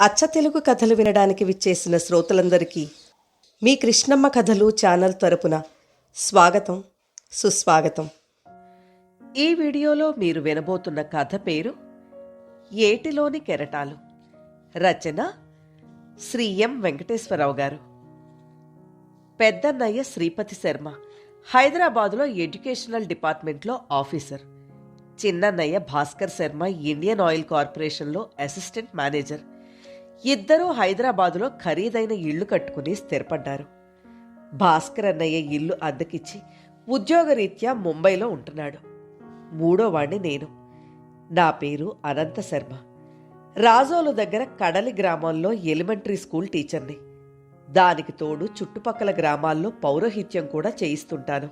అచ్చ తెలుగు కథలు వినడానికి విచ్చేసిన శ్రోతలందరికీ మీ కృష్ణమ్మ కథలు ఛానల్ తరపున స్వాగతం సుస్వాగతం. ఈ వీడియోలో మీరు వినబోతున్న కథ పేరు ఏటిలోని కెరటాలు. రచన శ్రీ ఎం వెంకటేశ్వరరావు గారు. పెద్దన్నయ్య శ్రీపతి శర్మ హైదరాబాదులో ఎడ్యుకేషనల్ డిపార్ట్మెంట్లో ఆఫీసర్. చిన్నన్నయ్య భాస్కర్ శర్మ ఇండియన్ ఆయిల్ కార్పొరేషన్లో అసిస్టెంట్ మేనేజర్. ఇద్దరూ హైదరాబాదులో ఖరీదైన ఇళ్ళు కట్టుకుని స్థిరపడ్డారు. భాస్కర్ అన్నయ్య ఇల్లు అద్దెకిచ్చి ఉద్యోగరీత్యా ముంబైలో ఉంటున్నాడు. మూడో వాణ్ణి నేను. నా పేరు అనంత శర్మ. రాజోలు దగ్గర కడలి గ్రామంలో ఎలిమెంటరీ స్కూల్ టీచర్ని. దానికి తోడు చుట్టుపక్కల గ్రామాల్లో పౌరోహిత్యం కూడా చేయిస్తుంటాను.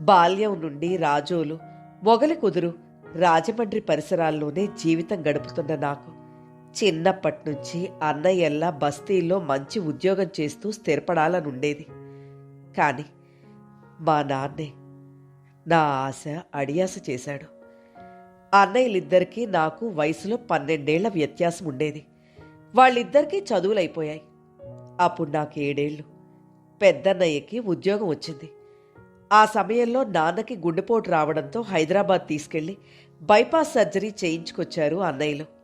బాల్యం నుండి రాజోలు మొగలి కుదురు రాజమండ్రి పరిసరాల్లోనే జీవితం గడుపుతున్న నాకు. చిన్నప్పటి నుంచి అన్నయ్యల్లా బస్తీల్లో మంచి ఉద్యోగం చేస్తూ స్థిరపడాలనుండేది. కానీ మా నాన్నే నా ఆశ అడియాస చేశాడు. అన్నయ్యలిద్దరికీ నాకు వయసులో పన్నెండేళ్ళ వ్యత్యాసం ఉండేది వాళ్ళిద్దరికీ చదువులైపోయాయి. అప్పుడు నాకు ఏడేళ్ళు పెద్దన్నయ్యకి ఉద్యోగం వచ్చింది. ఆ సమయంలో నాన్నకి గుండెపోటు రావడంతో హైదరాబాద్ తీసుకెళ్ళి బైపాస్ సర్జరీ చేయించుకొచ్చారు అన్నయ్యలు.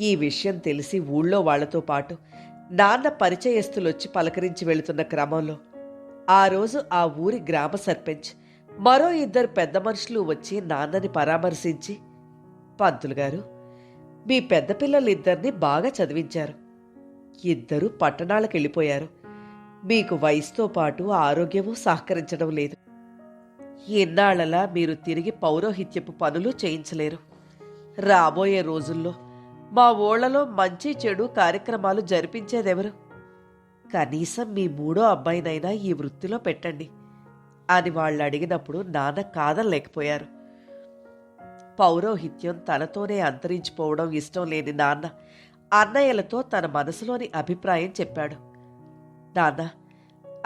ఈ విషయం తెలిసి ఊళ్ళో వాళ్ళతో పాటు నాన్న పరిచయస్తులు వచ్చి పలకరించి వెళుతున్న క్రమంలో ఆ రోజు ఆ ఊరి గ్రామ సర్పంచ్ మరో ఇద్దరు పెద్ద మనుషులు వచ్చి నాన్నని పరామర్శించి పంతులు గారు మీ పెద్ద పిల్లలిద్దరిని బాగా చదివించారు. ఇద్దరు పట్టణాలకు వెళ్ళిపోయారు మీకు వయసుతో పాటు ఆరోగ్యము సహకరించడం లేదు. ఇన్నాళ్ళలా మీరు తిరిగి పౌరోహిత్యపు పనులు చేయించలేరు. రాబోయే రోజుల్లో మా ఊళ్ళలో మంచి చెడు కార్యక్రమాలు జరిపించేదెవరు? కనీసం మీ మూడో అబ్బాయినైనా ఈ వృత్తిలో పెట్టండి అని వాళ్ళు అడిగినప్పుడు నాన్న కాదనలేకపోయారు. పౌరోహిత్యం తనతోనే అంతరించిపోవడం ఇష్టం లేని నాన్న అన్నయ్యలతో తన మనసులోని అభిప్రాయం చెప్పాడు. నాన్న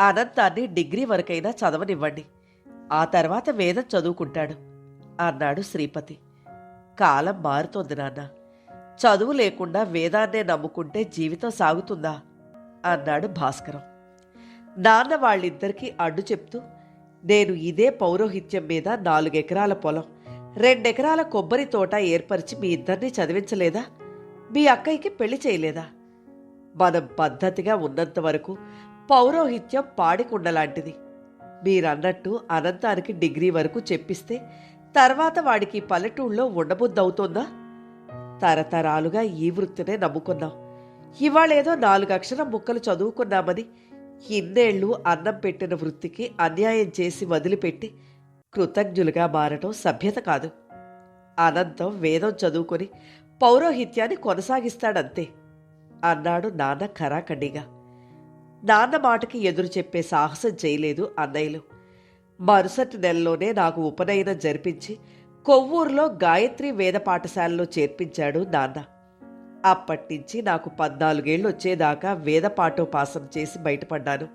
అనంతాన్ని డిగ్రీ వరకైనా చదవనివ్వండి. ఆ తర్వాత వేదం చదువుకుంటాడు అన్నాడు శ్రీపతి. కాలం మారుతోంది నాన్న. చదువు లేకుండా వేదాన్నే నమ్ముకుంటే జీవితం సాగుతుందా? అన్నాడు భాస్కరం. నాన్న వాళ్ళిద్దరికీ అడ్డు చెప్తూ నేను ఇదే పౌరోహిత్యం మీద నాలుగెకరాల పొలం రెండెకరాల కొబ్బరి తోట ఏర్పరిచి మీ ఇద్దరిని చదివించలేదా? మీ అక్కయ్యకి పెళ్ళి చేయలేదా? మనం పద్ధతిగా ఉన్నంత వరకు పౌరోహిత్యం పాడికుండలాంటిది మీరన్నట్టు అనంతానికి డిగ్రీ వరకు చెప్పిస్తే తర్వాత వాడికి పల్లెటూళ్ళలో ఉండబుద్దవుతోందా తరతరాలుగా ఈ వృత్తినే నమ్ముకున్నాం. ఇవాళేదో నాలుగు అక్షరం ముక్కలు చదువుకున్నామని ఇన్నేళ్ళు అన్నం పెట్టిన వృత్తికి అన్యాయం చేసి వదిలిపెట్టి కృతజ్ఞులుగా మారటం సభ్యత కాదు. అనంతం వేదం చదువుకొని పౌరోహిత్యాన్ని కొనసాగిస్తాడంతే అన్నాడు నాన్న ఖరాఖండిగా. నాన్న మాటకి ఎదురు చెప్పే సాహసం చేయలేదు అన్నయ్యలు. మరుసటి నెలలోనే నాకు ఉపనయనం జరిపించి కొవ్వూరులో గాయత్రి వేద పాఠశాలలో చేర్పించాడు నాన్న. అప్పటినుంచి నాకు పద్నాలుగేళ్ళు వచ్చేదాకా వేద పాఠోపాసం చేసి బయటపడ్డాను.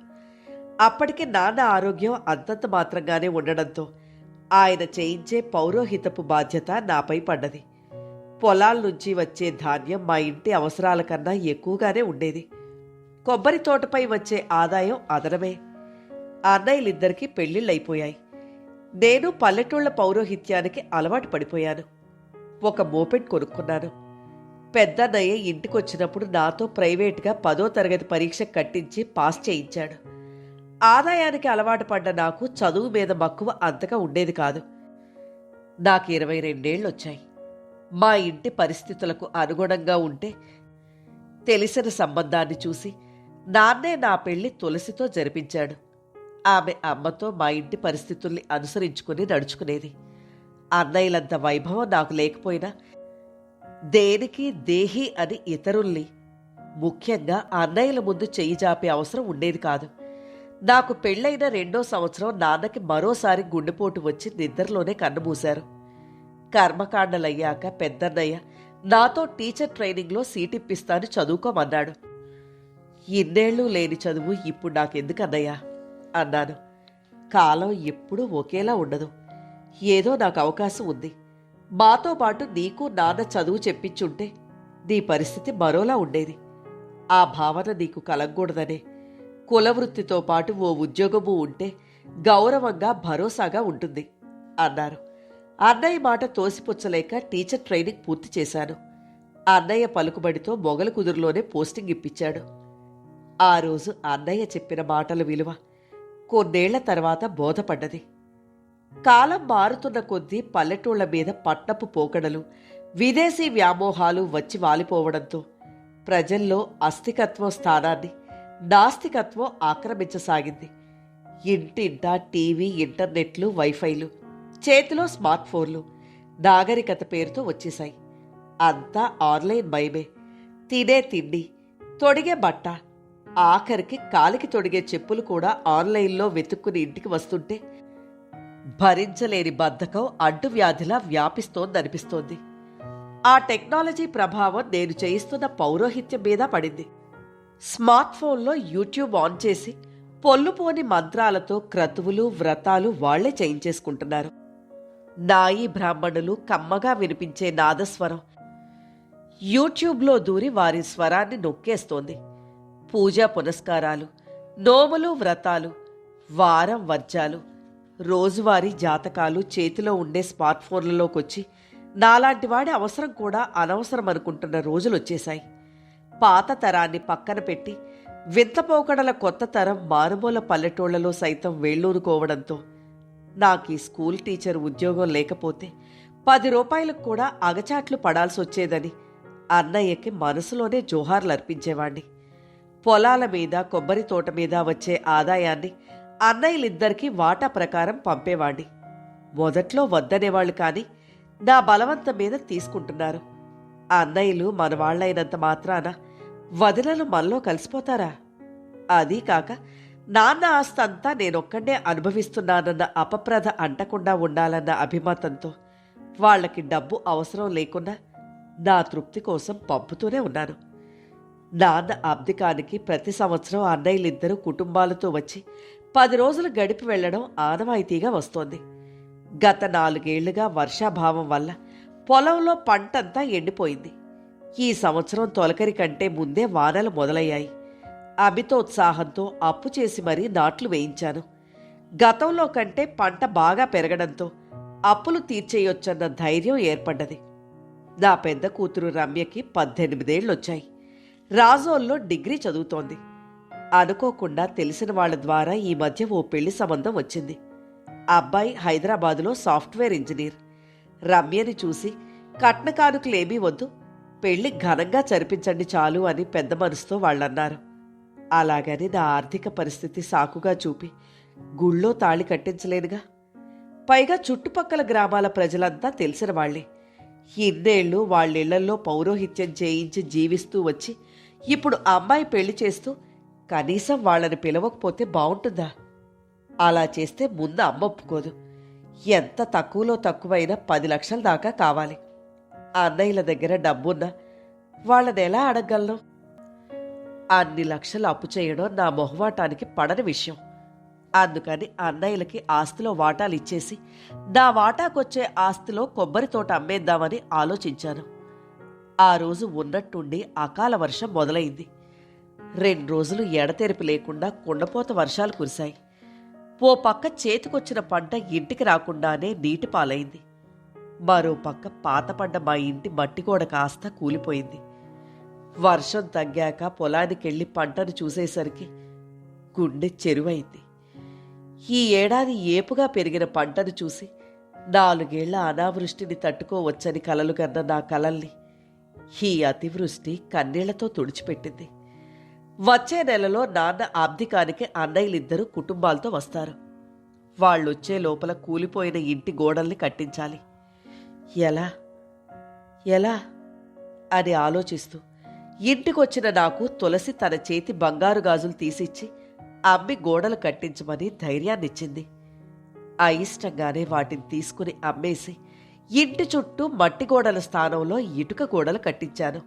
అప్పటికి నాన్న ఆరోగ్యం అంతంత మాత్రంగానే ఉండడంతో ఆయన చేయించే పౌరోహితపు బాధ్యత నాపై పడ్డది. పొలాల నుంచి వచ్చే ధాన్యం మా ఇంటి అవసరాల కన్నా ఎక్కువగానే ఉండేది. కొబ్బరి తోటపై వచ్చే ఆదాయం అదనమే. అన్నయ్యలిద్దరికీ పెళ్ళిళ్ళైపోయాయి నేను పల్లెటూళ్ళ పౌరోహిత్యానికి అలవాటు పడిపోయాను. ఒక మోపెట్ కొనుక్కున్నాను. పెద్దన్నయ్య ఇంటికొచ్చినప్పుడు నాతో ప్రైవేట్గా పదో తరగతి పరీక్ష కట్టించి పాస్ చేయించాడు. ఆదాయానికి అలవాటు పడ్డ నాకు చదువు మీద మక్కువ అంతగా ఉండేది కాదు. నాకు ఇరవై రెండేళ్ళు వచ్చాయి మా ఇంటి పరిస్థితులకు అనుగుణంగా ఉంటే తెలిసిన సంబంధాన్ని చూసి నాన్నే నా పెళ్ళి తులసితో జరిపించాడు. ఆమె అమ్మతో మా ఇంటి పరిస్థితుల్ని అనుసరించుకుని నడుచుకునేది. అన్నయ్యలంత వైభవం నాకు లేకపోయినా దేనికి దేహి అని ఇతరుల్ని ముఖ్యంగా అన్నయ్యల ముందు చెయ్యి జాపే అవసరం ఉండేది కాదు. నాకు పెళ్ళైన రెండో సంవత్సరం నాన్నకి మరోసారి గుండెపోటు వచ్చి నిద్రలోనే కన్నుమూశారు. కర్మకాండలయ్యాక పెద్దన్నయ్య నాతో టీచర్ ట్రైనింగ్లో సీటిప్పిస్తాను చదువుకోమన్నాడు. ఇన్నేళ్ళు లేని చదువు ఇప్పుడు నాకెందుకన్నయ్యా? అన్నాను. కాలం ఎప్పుడూ ఒకేలా ఉండదు. ఏదో నాకు అవకాశం ఉంది. మాతో పాటు నీకు నాన్న చదువు చెప్పించుంటే నీ పరిస్థితి మరోలా ఉండేది. ఆ భావన నీకు కలగకూడదనే. కులవృత్తితో పాటు ఓ ఉద్యోగము ఉంటే గౌరవంగా భరోసాగా ఉంటుంది అన్నారు. అన్నయ్య మాట తోసిపుచ్చలేక టీచర్ ట్రైనింగ్ పూర్తి చేశాను. అన్నయ్య పలుకుబడితో మొగలు కుదురులోనే పోస్టింగ్ ఇప్పించాడు. ఆ రోజు అన్నయ్య చెప్పిన మాటల విలువ కొన్నేళ్ళ తర్వాత బోధపడ్డది. కాలం మారుతున్న కొద్దీ పల్లెటూళ్ళ మీద పట్టపు పోకడలు విదేశీ వ్యామోహాలు వచ్చి వాలిపోవడంతో ప్రజల్లో అస్థికత్వం స్థానాన్ని నాస్తికత్వం ఆక్రమించసాగింది. ఇంటింటా టీవీ ఇంటర్నెట్లు వైఫైలు చేతిలో స్మార్ట్ ఫోన్లు నాగరికత పేరుతో వచ్చేశాయి. అంతా ఆన్లైన్ భయమే తినే తిండి తొడిగే బట్ట ఆఖరికి కాలికి తొడిగే చెప్పులు కూడా ఆన్లైన్లో వెతుక్కుని ఇంటికి వస్తుంటే భరించలేని బద్ధకం అడ్డువ్యాధిలా వ్యాపిస్తోందనిపిస్తోంది. ఆ టెక్నాలజీ ప్రభావం నేను చేయిస్తున్న పౌరోహిత్యం మీద పడింది. స్మార్ట్ ఫోన్లో యూట్యూబ్ ఆన్ చేసి పొల్లుపోని మంత్రాలతో క్రతువులు వ్రతాలు వాళ్ళే చేయించేసుకుంటున్నారు. నాయి బ్రాహ్మణులు కమ్మగా వినిపించే నాదస్వరం యూట్యూబ్లో దూరి వారి స్వరాన్ని నొక్కేస్తోంది. పూజా పునస్కారాలు నోములు వ్రతాలు వారం వర్జాలు రోజువారీ జాతకాలు చేతిలో ఉండే స్మార్ట్ ఫోన్లలోకొచ్చి నాలాంటి వాడి అవసరం కూడా అనవసరం అనుకుంటున్న రోజులు వచ్చేశాయి పాత తరాన్ని పక్కన పెట్టి వింతపోకడల కొత్త తరం మారుమూల పల్లెటూళ్ళలో సైతం వేళ్ళూరుకోవడంతో నాకు ఈ స్కూల్ టీచర్ ఉద్యోగం లేకపోతే పది రూపాయలకు కూడా అగచాట్లు పడాల్సి వచ్చేదని అన్నయ్యకి మనసులోనే జోహార్లు అర్పించేవాణ్ణి పొలాల మీద కొబ్బరి తోట మీద వచ్చే ఆదాయాన్ని అన్నయ్యలిద్దరికీ వాటా ప్రకారం పంపేవాణ్ణి. మొదట్లో వద్దనేవాళ్ళు కానీ నా బలవంతం మీద తీసుకుంటున్నారు. అన్నయ్యలు మన వాళ్ళైనంత మాత్రాన వదినలు మనలో కలిసిపోతారా? అదీ కాక నాన్న ఆస్తి అంతా నేనొక్కడే అనుభవిస్తున్నానన్న అపప్రధ అంటకుండా ఉండాలన్న అభిమతంతో వాళ్ళకి డబ్బు అవసరం లేకుండా నా తృప్తి కోసం పంపుతూనే ఉన్నాను. నాన్న అబ్దికానికి ప్రతి సంవత్సరం అన్నయ్యలిద్దరూ కుటుంబాలతో వచ్చి పది రోజులు గడిపి వెళ్ళడం ఆనవాయితీగా వస్తోంది. గత నాలుగేళ్ళుగా వర్షాభావం వల్ల పొలంలో పంటంతా ఎండిపోయింది. ఈ సంవత్సరం తొలకరి కంటే ముందే వానలు మొదలయ్యాయి. అమితోత్సాహంతో అప్పు చేసి మరీ నాట్లు వేయించాను. గతంలో కంటే పంట బాగా పెరగడంతో అప్పులు తీర్చేయొచ్చన్న ధైర్యం ఏర్పడ్డది. నా పెద్ద కూతురు రమ్యకి పద్దెనిమిదేళ్ళొచ్చాయి రాజోల్లో డిగ్రీ చదువుతోంది. అనుకోకుండా తెలిసిన వాళ్ళ ద్వారా ఈ మధ్య ఓ పెళ్ళి సంబంధం వచ్చింది. అబ్బాయి హైదరాబాదులో సాఫ్ట్వేర్ ఇంజనీర్. రమ్యని చూసి కట్న కానుకలేమీ వద్దు. పెళ్ళి ఘనంగా జరిపించండి చాలు అని పెద్ద మనసుతో వాళ్ళన్నారు. అలాగని నా ఆర్థిక పరిస్థితి సాకుగా చూపి గుళ్ళో తాళి కట్టించలేనుగా. పైగా చుట్టుపక్కల గ్రామాల ప్రజలంతా తెలిసిన వాళ్ళే ఇన్నేళ్ళు వాళ్ళిళ్ళల్లో పౌరోహిత్యం చేయించి జీవిస్తూ వచ్చి ఇప్పుడు అమ్మాయి పెళ్ళి చేస్తూ కనీసం వాళ్ళని పిలవకపోతే బాగుంటుందా అలా చేస్తే ముందు అమ్మ ఒప్పుకోదు. ఎంత తక్కువలో తక్కువైనా పది లక్షల దాకా కావాలి. అన్నయ్యల దగ్గర డబ్బున్నా వాళ్ళని ఎలా అడగలను? అన్ని లక్షలు అప్పు చేయడం నా మొహమాటానికి పడని విషయం. అందుకని అన్నయ్యలకి ఆస్తిలో వాటాలు ఇచ్చేసి నా వాటాకొచ్చే ఆస్తిలో కొబ్బరి తోట అమ్మేద్దామని ఆలోచించాను. ఆ రోజు ఉన్నట్టుండి అకాల వర్షం మొదలైంది. రెండు రోజులు ఎడతెరిపి లేకుండా కుండపోత వర్షాలు కురిశాయి. ఓ పక్క చేతికొచ్చిన పంట ఇంటికి రాకుండానే నీటి పాలైంది. మరో పక్క పాతపడ్డ మా ఇంటి మట్టి గోడ కాస్త కూలిపోయింది. వర్షం తగ్గాక పొలానికెళ్ళి పంటను చూసేసరికి గుండె చెరువైంది. ఈ ఏడాది ఏపుగా పెరిగిన పంటను చూసి నాలుగేళ్ళ అనావృష్టిని తట్టుకోవచ్చని కలలు కన్న నా కలల్ని ఈ అతివృష్టి కన్నీళ్ళతో తుడిచిపెట్టింది. వచ్చే నెలలో నాన్న ఆబ్దికానికి అన్నయ్యలిద్దరూ కుటుంబాలతో వస్తారు. వాళ్ళొచ్చే లోపల కూలిపోయిన ఇంటి గోడల్ని కట్టించాలి. ఎలా? ఎలా? అని ఆలోచిస్తూ ఇంటికొచ్చిన నాకు తులసి తన చేతి బంగారు గాజులు తీసిచ్చి అమ్మి గోడలు కట్టించమని ధైర్యాన్నిచ్చింది. అయిష్టంగానే వాటిని తీసుకుని అమ్మేసి ఇంటి చుట్టూ మట్టి గోడల స్థానంలో ఇటుక గోడలు కట్టించాను.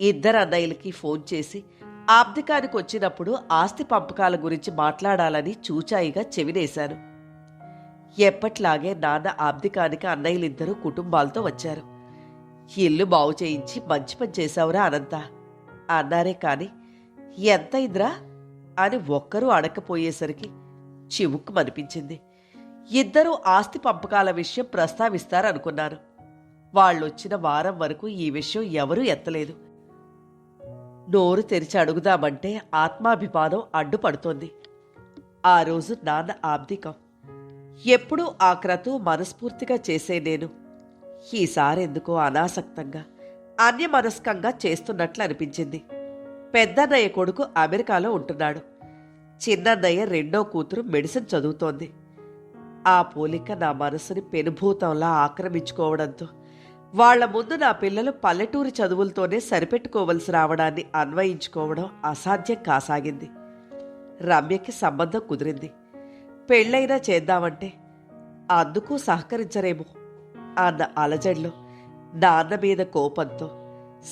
ఇద్దరు అన్నయ్యలకి ఫోన్ చేసి ఆబ్దికానికి వచ్చినప్పుడు ఆస్తి పంపకాల గురించి మాట్లాడాలని చూచాయిగా చెవినేశాను. ఎప్పట్లాగే నాన్న ఆబ్దికానికి అన్నయ్యలిద్దరూ కుటుంబాలతో వచ్చారు. ఇల్లు బాగు చేయించి మంచి పని చేశావురా అనంత. అన్నారే కాని ఎంత ఇద్రా అని ఒక్కరూ అడగకపోయేసరికి చివుక్కుమనిపించింది. ఇద్దరూ ఆస్తి పంపకాల విషయం ప్రస్తావిస్తారనుకున్నాను వాళ్ళొచ్చిన వారం వరకు ఈ విషయం ఎవరూ ఎత్తలేదు. నోరు తెరిచి అడుగుదామంటే ఆత్మాభిమానం అడ్డుపడుతోంది. ఆ రోజు నాన్న ఆబ్దికం. ఎప్పుడూ ఆ క్రతు మనస్ఫూర్తిగా చేసే నేను. ఈసారెందుకో అనాసక్తంగా అన్యమనస్కంగా చేస్తున్నట్లు అనిపించింది. పెద్దన్నయ్య కొడుకు అమెరికాలో ఉంటున్నాడు. చిన్నన్నయ్య రెండో కూతురు మెడిసిన్ చదువుతోంది. ఆ పోలిక నా మనసుని పెనుభూతంలా ఆక్రమించుకోవడంతో వాళ్ళ ముందు నా పిల్లలు పల్లెటూరి చదువులతోనే సరిపెట్టుకోవలసి రావడాన్ని అన్వయించుకోవడం అసాధ్యం కాసాగింది. రమ్యకి సంబంధం కుదిరింది. పెళ్ళైనా చేద్దామంటే అందుకు సహకరించరేమో అన్న అలజడిలో నాన్న మీద కోపంతో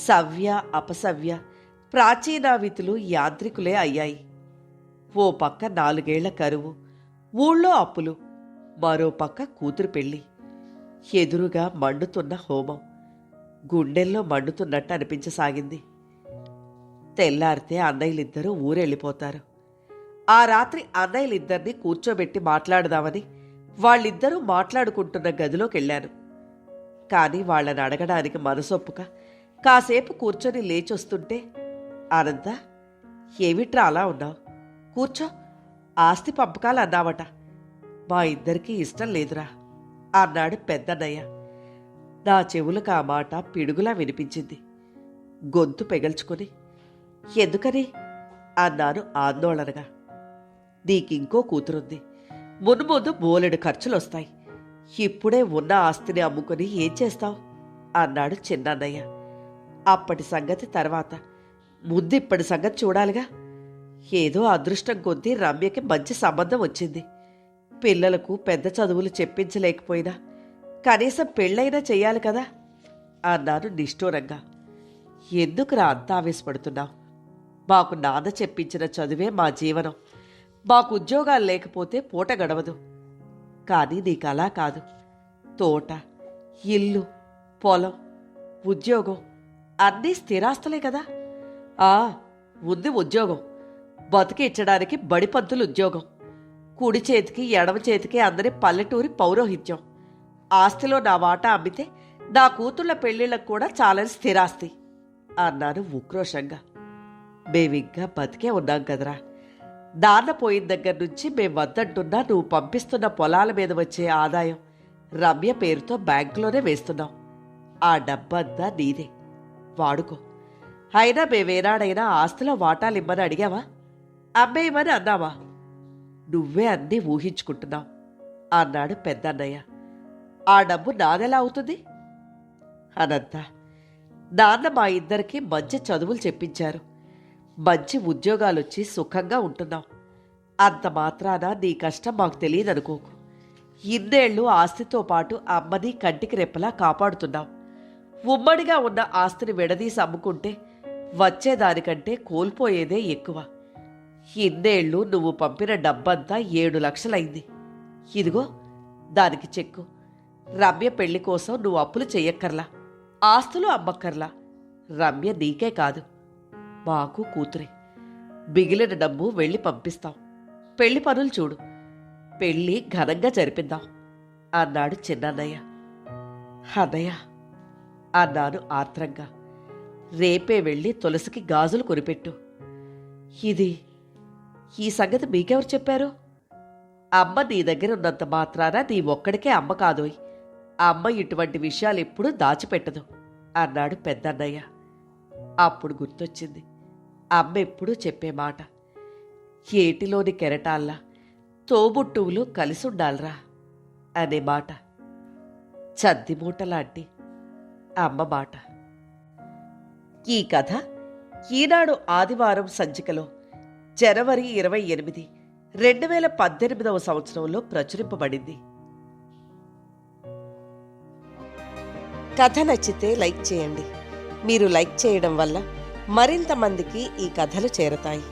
సవ్య అపసవ్య ప్రాచీనావితులు యాంత్రికులే అయ్యాయి. ఓ పక్క నాలుగేళ్ళ కరువు ఊళ్ళో అప్పులు మరో పక్క కూతురు పెళ్ళి. ఎదురుగా మండుతున్న హోమం. గుండెల్లో మండుతున్నట్టు అనిపించసాగింది. తెల్లారితే అన్నయ్యలిద్దరూ ఊరెళ్ళిపోతారు. ఆ రాత్రి అన్నయ్యలిద్దరినీ కూర్చోబెట్టి మాట్లాడదామని వాళ్ళిద్దరూ మాట్లాడుకుంటున్న గదిలోకి వెళ్ళాను కానీ వాళ్ళని అడగడానికి మనసొప్పుక కాసేపు కూర్చొని లేచొస్తుంటే అనంత ఏమిట్రా అలా ఉన్నావు? కూర్చో ఆస్తి పంపకాలు అన్నావట మా ఇద్దరికీ ఇష్టం లేదురా అన్నాడు పెద్దన్నయ్య. నా చెవులకు ఆ మాట పిడుగులా వినిపించింది. గొంతు పెగల్చుకొని ఎందుకని? అన్నాను ఆందోళనగా. నీకింకో కూతురుంది. మున్ముందు బోలెడు ఖర్చులొస్తాయి. ఇప్పుడే ఉన్న ఆస్తిని అమ్ముకొని ఏం చేస్తావు? అన్నాడు చిన్నన్నయ్య. అప్పటి సంగతి తర్వాత. ముందు ఇప్పటి సంగతి చూడాలిగా. ఏదో అదృష్టం కొద్దీ రమ్యకి మంచి సంబంధం వచ్చింది. పిల్లలకు పెద్ద చదువులు చెప్పించలేకపోయినా కనీసం పెళ్ళైనా చెయ్యాలి కదా? అన్నాను నిష్ఠూరంగా. ఎందుకురా అంత ఆవేశపడుతున్నావు? మాకు నాన్న చెప్పించిన చదువే మా జీవనం. మాకు ఉద్యోగాలు లేకపోతే పూట గడవదు. కానీ నీకు అలా కాదు. తోట ఇల్లు పొలం ఉద్యోగం అన్నీ స్థిరాస్తులే కదా? ఆ ఉంది ఉద్యోగం. బతికి ఇచ్చడానికి బడిపంతులు ఉద్యోగం. కుడి చేతికి ఎడమ చేతికి అందరి పల్లెటూరి పౌరోహిత్యం. ఆస్తిలో నా వాటా అమ్మితే నా కూతుళ్ళ పెళ్ళిళ్ళకు కూడా చాలని స్థిరాస్తి అన్నాను ఉక్రోషంగా. మేమింకా బతికే ఉన్నాం కదరా. నాన్న పోయిన దగ్గర నుంచి మేం వద్దంటున్నా నువ్వు పంపిస్తున్న పొలాల మీద వచ్చే ఆదాయం రమ్య పేరుతో బ్యాంకులోనే వేస్తున్నాం. ఆ డబ్బంతా నీదే. వాడుకో. అయినా మేమేనాడైనా ఆస్తిలో వాటాలు ఇమ్మని అడిగావా? అమ్మేయమని అన్నావా? నువ్వే అన్నీ ఊహించుకుంటున్నావు అన్నాడు పెద్దన్నయ్య. ఆ డబ్బు నాదెలా అవుతుంది? అనంత. నాన్న మా ఇద్దరికి మంచి చదువులు చెప్పించారు. మంచి ఉద్యోగాలు వచ్చి సుఖంగా ఉంటున్నాం. అంత మాత్రాన నీ కష్టం మాకు తెలియదనుకోకు. ఇన్నేళ్ళు ఆస్తితో పాటు అమ్మని కంటికి రెప్పలా కాపాడుతున్నాం. ఉమ్మడిగా ఉన్న ఆస్తిని విడదీసి అమ్ముకుంటే వచ్చేదానికంటే కోల్పోయేదే ఎక్కువ. ఇన్నేళ్ళు నువ్వు పంపిన డబ్బంతా ఏడు లక్షలైంది. ఇదిగో దానికి చెక్కు. రమ్య పెళ్ళి కోసం నువ్వు అప్పులు చెయ్యక్కర్లా. ఆస్తులు అమ్మక్కర్లా. రమ్య నీకే కాదు. మాకు కూతురే. మిగిలిన డబ్బు వెళ్ళి పంపిస్తాం. పెళ్ళి పనులు చూడు. పెళ్ళి ఘనంగా జరిపిద్దాం. అన్నాడు చిన్నన్నయ్య. అన్నయ్య అన్నాను ఆత్రంగా. రేపే వెళ్ళి తులసికి గాజులు కొనిపెట్టు. ఇది ఈ సంగతి మీకెవరు చెప్పారు? అమ్మ నీ దగ్గర ఉన్నంత మాత్రాన నీ ఒక్కడికే అమ్మ కాదోయ్ అమ్మ ఇటువంటి విషయాలు ఎప్పుడూ దాచిపెట్టదు అన్నాడు పెద్దన్నయ్య. అప్పుడు గుర్తొచ్చింది. అమ్మ ఎప్పుడూ చెప్పే మాట. ఏటిలోని కెరటాల్లా తోబుట్టువులు కలిసి ఉండాలరా అనే మాట. చద్ది మూటలాంటి అమ్మ మాట. ఈ కథ ఈనాడు ఆదివారం సంచికలో జనవరి ఇరవై ఎనిమిది రెండు వేల పద్దెనిమిదవ సంవత్సరంలో ప్రచురింపబడింది. కథ నచ్చితే లైక్ చేయండి. మీరు లైక్ చేయడం వల్ల మరింత మందికి ఈ కథలు చేరతాయి.